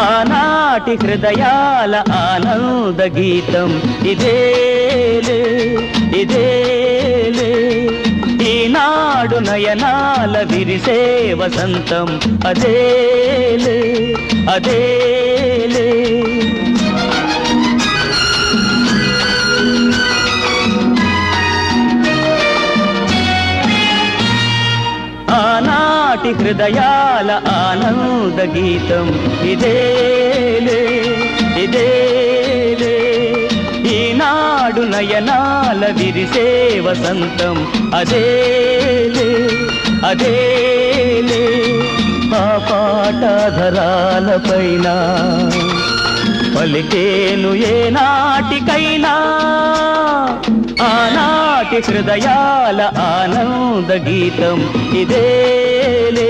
ఆనాటి హృదయాల ఆనంద గీతం. ఇదేలే ఇదేలే ఈనాడు నయనాల విరిసే వసంతం. అదేలే అదేలే ఆనాటి హృదయాల ఆనంద గీతం. ఇదేలే ఇదేలే ఈనాడు నయనాల విరిసే వసంతం. అదేలే అదేలే ఆ పాటధరాల పైన పలికేను ఏ నాటికైనా ఆనాటి హృదయాల ఆనంద గీతం. ఇదేలే ఇదే